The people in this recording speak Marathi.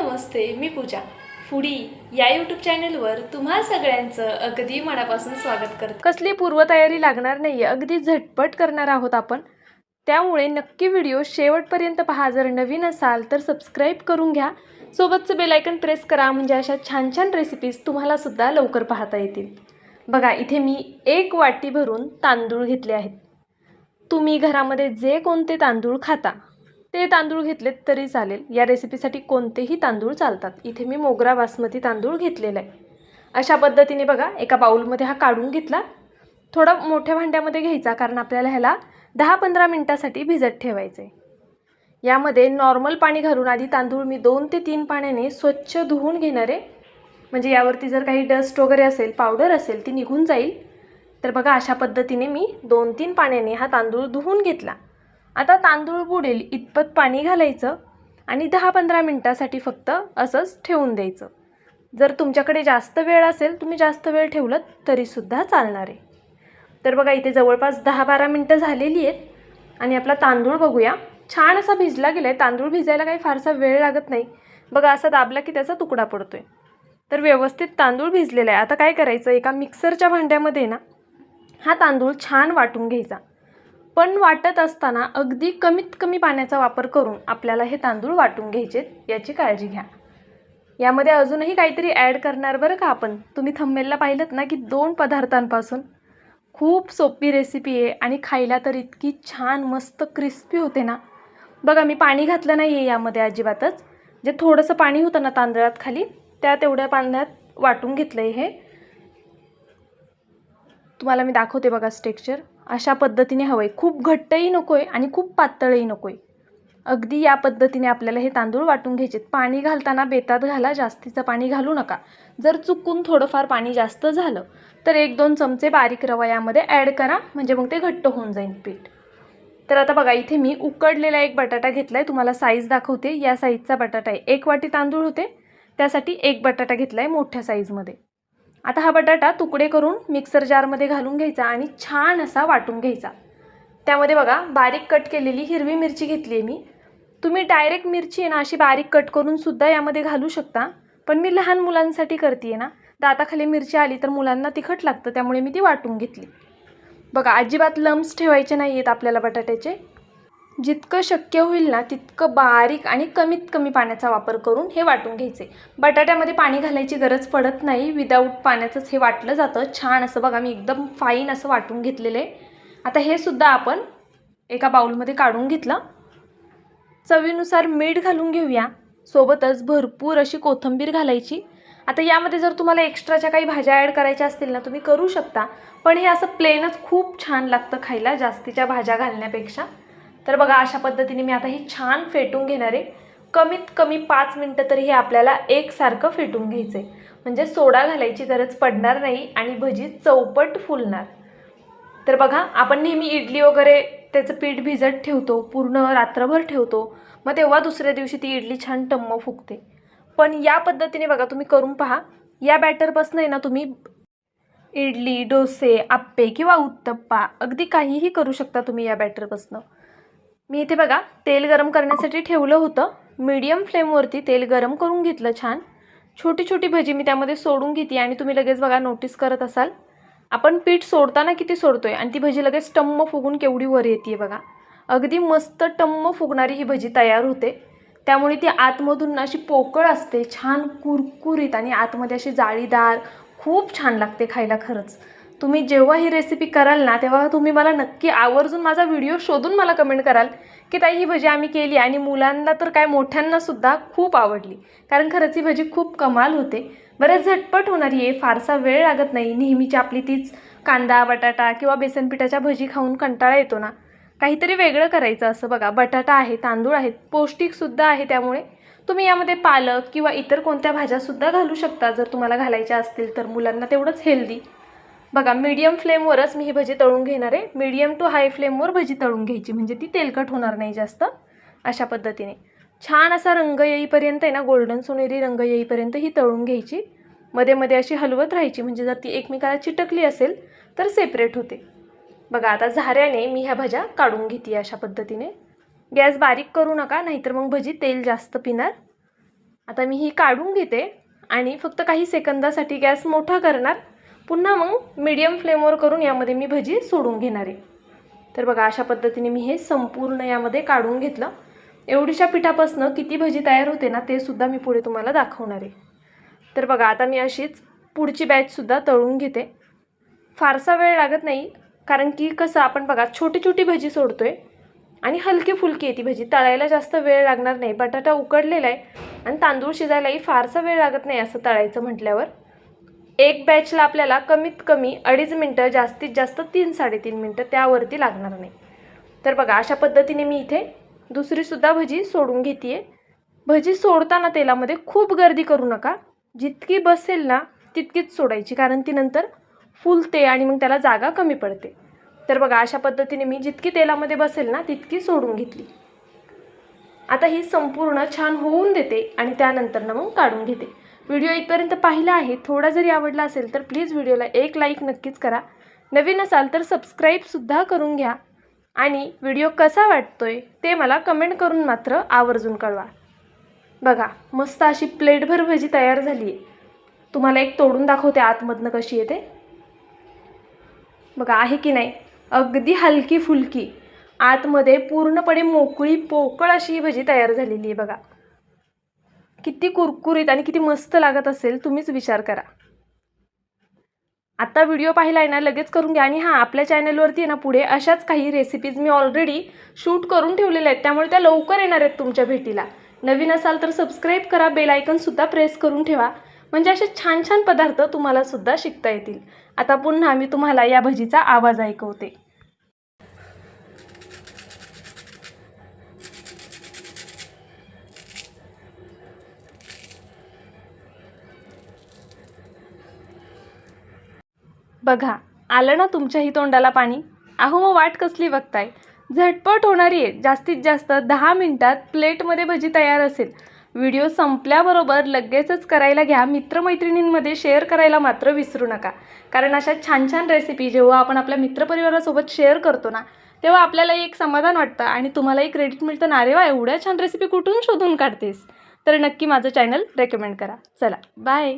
नमस्ते मी पूजा. फुडी या यूट्यूब चॅनलवर तुम्हा सगळ्यांचं अगदी मनापासून स्वागत करते. कसली पूर्वतयारी लागणार नाही आहे अगदी झटपट करणार आहोत आपण. त्यामुळे नक्की व्हिडिओ शेवटपर्यंत पहा जर नवीन असाल तर सबस्क्राईब करून घ्या. सोबतचं बेलायकन प्रेस करा म्हणजे अशा छान छान रेसिपीज तुम्हालासुद्धा लवकर पाहता येतील. बघा इथे मी एक वाटी भरून तांदूळ घेतले आहेत. तुम्ही घरामध्ये जे कोणते तांदूळ खाता ते तांदूळ घेतलेत तरी चालेल. या रेसिपीसाठी कोणतेही तांदूळ चालतात. इथे मी मोगरा बासमती तांदूळ घेतलेला आहे. अशा पद्धतीने बघा एका बाऊलमध्ये हा काढून घेतला. थोडा मोठ्या भांड्यामध्ये घ्यायचा कारण आपल्याला ह्याला दहा पंधरा मिनटासाठी भिजत ठेवायचं आहे यामध्ये नॉर्मल पाणी घालून आधी तांदूळ मी दोन ते तीन पाण्याने स्वच्छ धुवून घेणार आहे. म्हणजे यावरती जर काही डस्ट वगैरे असेल पावडर असेल ती निघून जाईल. तर बघा अशा पद्धतीने मी दोन तीन पाण्याने हा तांदूळ धुवून घेतला. आता तांदूळ बुडेल इतपत पाणी घालायचं आणि दहा पंधरा मिनटासाठी फक्त असंच ठेवून द्यायचं. जर तुमच्याकडे जास्त वेळ असेल तुम्ही जास्त वेळ ठेवलं तरीसुद्धा चालणार आहे. तर बघा इथे जवळपास दहा बारा मिनटं झालेली आहेत आणि आपला तांदूळ बघूया. छान असा भिजला गेला आहे तांदूळ भिजायला काही फारसा वेळ लागत नाही. बघा असा दाबला की त्याचा तुकडा पडतो आहे तर व्यवस्थित तांदूळ भिजलेला आहे. आता काय करायचं? एका मिक्सरच्या भांड्यामध्ये ना हा तांदूळ छान वाटून घ्यायचा. पण वाटत असताना अगदी कमीत कमी पाण्याचा वापर करून आपल्याला हे तांदूळ वाटून घ्यायचे याची काळजी घ्या. यामध्ये अजूनही काहीतरी ॲड करणार बरं का आपण? तुम्ही थंबेलला पाहिलं ना की दोन पदार्थांपासून? खूप सोपी रेसिपी आहे आणि खायला तर इतकी छान मस्त क्रिस्पी होते ना. बघा मी पाणी घातलं नाही आहे यामध्ये अजिबातच. जे थोडंसं पाणी होतं ना तांदळात खाली त्या तेवढ्या पाण्यात वाटून घेतलं आहे हे. तुम्हाला मी दाखवते बघा स्टेक्चर अशा पद्धतीने हवं आहे खूप घट्टही नको आहे आणि खूप पातळही नको आहे अगदी या पद्धतीने आपल्याला हे तांदूळ वाटून घ्यायचे पाणी घालताना बेतात घाला जास्तीचं पाणी घालू नका. जर चुकून थोडंफार पाणी जास्त झालं तर एक दोन चमचे बारीक रवा यामध्ये ॲड करा म्हणजे मग ते घट्ट होऊन जाईल पीठ. तर आता बघा इथे मी उकडलेला एक बटाटा घेतला आहे तुम्हाला साईज दाखवते. या साईजचा बटाटा आहे. एक वाटी तांदूळ होते. त्यासाठी एक बटाटा घेतला आहे मोठ्या साईजमध्ये आता हा बटाटा तुकडे करून मिक्सर जारमध्ये घालून घ्यायचा आणि छान असा वाटून घ्यायचा. त्यामध्ये बघा बारीक कट केलेली हिरवी मिरची घेतली आहे मी. तुम्ही डायरेक्ट मिरची आहे ना अशी बारीक कट करून सुद्धा यामध्ये घालू शकता. पण मी लहान मुलांसाठी करते आहे ना. दाताखाली मिरची आली तर मुलांना तिखट लागतं त्यामुळे मी ती वाटून घेतली. बघा अजिबात लम्स ठेवायचे नाही आहेत आपल्याला बटाट्याचे. जितकं शक्य होईल ना तितकं बारीक आणि कमीत कमी पाण्याचा वापर करून हे वाटून घ्यायचे. बटाट्यामध्ये पाणी घालायची गरज पडत नाही. विदाऊट पाण्याचंच हे वाटलं जातं. छान असं बघा मी एकदम फाईन असं वाटून घेतलेलं. आहे आता हे सुद्धा आपण एका बाऊलमध्ये काढून घेतलं. चवीनुसार मीठ घालून घेऊया. सोबतच भरपूर अशी कोथिंबीर घालायची. आता यामध्ये जर तुम्हाला एक्स्ट्राच्या काही भाज्या ॲड करायच्या असतील ना तुम्ही करू शकता. पण हे असं प्लेनच खूप छान लागतं खायला जास्तीच्या भाज्या घालण्यापेक्षा. तर बघा अशा पद्धतीने मी आता ही छान फेटून घेणार आहे. कमीत कमी पाच मिनटं तरी हे आपल्याला एकसारखं फेटून घ्यायचं आहे म्हणजे सोडा घालायची गरज पडणार नाही आणि भजी चौपट फुलणार. तर बघा आपण नेहमी इडली वगैरे त्याचं पीठ भिजत ठेवतो पूर्ण रात्रभर ठेवतो. मग तेव्हा दुसऱ्या दिवशी ती इडली छान टम्म फुगते. पण या पद्धतीने बघा तुम्ही करून पहा. या बॅटरपासून आहे ना तुम्ही इडली डोसे आप्पे किंवा उत्तप्पा अगदी काहीही करू शकता तुम्ही या बॅटरपासनं. मी इथे बघा तेल गरम करण्यासाठी ठेवलं होतं. मीडियम फ्लेमवरती तेल गरम करून घेतलं छान. छोटी छोटी भजी मी त्यामध्ये सोडून घेते आणि तुम्ही लगेच बघा नोटीस करत असाल. आपण पीठ सोडताना किती सोडतोय आणि ती भजी लगेच टम्म फुगून केवढी वर येते बघा. अगदी मस्त टम्म फुगणारी ही भजी तयार होते. त्यामुळे ती आतमधून अशी पोकळ असते छान कुरकुरीत आणि आतमध्ये अशी जाळीदार खूप छान लागते खायला खरंच. तुम्ही जेव्हा ही रेसिपी कराल ना तेव्हा तुम्ही मला नक्की आवर्जून माझा व्हिडिओ शोधून मला कमेंट कराल की ताई ही भजी आम्ही केली आणि मुलांना तर काय मोठ्यांनासुद्धा खूप आवडली. कारण खरंच ही भजी खूप कमाल होते. बरेच झटपट होणारी आहे फारसा वेळ लागत नाही. नेहमीची आपली तीच कांदा बटाटा किंवा बेसन पिठाच्या भजी खाऊन कंटाळा येतो ना. काहीतरी वेगळं करायचं असं बघा. बटाटा आहे तांदूळ आहेत पौष्टिकसुद्धा आहे त्यामुळे. तुम्ही यामध्ये पालक किंवा इतर कोणत्या भाज्यासुद्धा घालू शकता. जर तुम्हाला घालायच्या असतील तर मुलांना तेवढंच हेल्दी बघा मीडियम फ्लेमवरच मी ही भजी तळून घेणार आहे. मीडियम टू हाय फ्लेमवर भजी तळून घ्यायची. म्हणजे ती तेलकट होणार नाही जास्त अशा पद्धतीने. छान असा रंग येईपर्यंत आहे ना गोल्डन सोनेरी रंग येईपर्यंत ही तळून घ्यायची. मध्ये मध्ये अशी हलवत राहायची. म्हणजे जर ती एकमेकाला चिटकली असेल तर सेपरेट होते. बघा आता झाऱ्याने मी ह्या भज्या काढून घेते अशा पद्धतीने. गॅस बारीक करू नका नाहीतर मग भजी तेल जास्त पिणार. आता मी ही काढून घेते आणि फक्त काही सेकंदासाठी गॅस मोठा करणार. पुन्हा मग मीडियम फ्लेमवर करून यामध्ये मी भजी सोडून घेणार आहे. तर बघा अशा पद्धतीने मी हे संपूर्ण यामध्ये काढून घेतलं. एवढीशा पिठापासनं किती भजी तयार होते ना ते सुद्धा मी पुढे तुम्हाला दाखवणार आहे. तर बघा आता मी अशीच पुढची बॅचसुद्धा तळून घेते. फारसा वेळ लागत नाही कारण की कसं आपण बघा छोटी छोटी भजी सोडतो आहे आणि हलकी फुलकी आहे ती भजी. तळायला जास्त वेळ लागणार नाही. बटाटा उकडलेला आहे आणि तांदूळ शिजायलाही फारसा वेळ लागत नाही असं तळायचं म्हटल्यावर. एक बॅचला आपल्याला कमीत कमी अडीच मिनटं जास्तीत जास्त तीन साडेतीन मिनटं त्यावरती लागणार नाही. तर बघा अशा पद्धतीने मी इथे दुसरीसुद्धा भजी सोडून घेते आहे भजी सोडताना तेलामध्ये खूप गर्दी करू नका. जितकी बसेल ना तितकीच सोडायची कारण ती नंतर फुलते आणि मग त्याला जागा कमी पडते. तर बघा अशा पद्धतीने मी जितकी तेलामध्ये बसेल ना तितकी सोडून घेतली. आता ही संपूर्ण छान होऊन देते आणि त्यानंतर ना मग काढून घेते. व्हिडिओ इथपर्यंत पाहिला आहे थोडा जरी आवडला असेल तर प्लीज व्हिडिओला एक लाईक नक्कीच करा. नवीन असाल तर सबस्क्राईबसुद्धा करून घ्या. आणि व्हिडिओ कसा वाटतोय ते मला कमेंट करून मात्र आवर्जून कळवा. बघा मस्त अशी प्लेटभर भजी तयार झाली आहे. तुम्हाला एक तोडून दाखवते आतमधनं कशी येते. बघा आहे की नाही? अगदी हलकी फुलकी आतमध्ये पूर्णपणे मोकळी पोकळ अशी ही भजी तयार झालेली आहे बघा. किती कुरकुरीत आणि किती मस्त लागत असेल तुम्हीच विचार करा. आता व्हिडिओ पाहिला आहे ना लगेच करून घ्या. आणि हां आपल्या चॅनलवरती आहे ना पुढे अशाच काही रेसिपीज मी ऑलरेडी शूट करून ठेवलेल्या आहेत. त्यामुळे त्या लवकर येणार आहेत तुमच्या भेटीला. नवीन असाल तर सबस्क्राईब करा बेल आयकनसुद्धा प्रेस करून ठेवा. म्हणजे असे छान छान पदार्थ तुम्हालासुद्धा शिकता येतील. आता पुन्हा मी तुम्हाला या भजीचा आवाज ऐकवते. बघा आलं ना तुमच्याही तोंडाला पाणी? अहो मग वाट कसली बघताय? झटपट होणारी आहे. जास्तीत जास्त दहा मिनटात प्लेटमध्ये भजी तयार असेल. व्हिडिओ संपल्याबरोबर लगेचच करायला घ्या. मित्रमैत्रिणींमध्ये शेअर करायला मात्र विसरू नका. कारण अशा छान छान रेसिपी जेव्हा आपण आपल्या मित्रपरिवारासोबत शेअर करतो ना तेव्हा आपल्याला एक समाधान वाटतं आणि तुम्हालाही क्रेडिट मिळतं. ना अरे वा एवढ्या छान रेसिपी कुठून शोधून काढतेस? तर नक्की माझं चॅनल रेकमेंड करा. चला बाय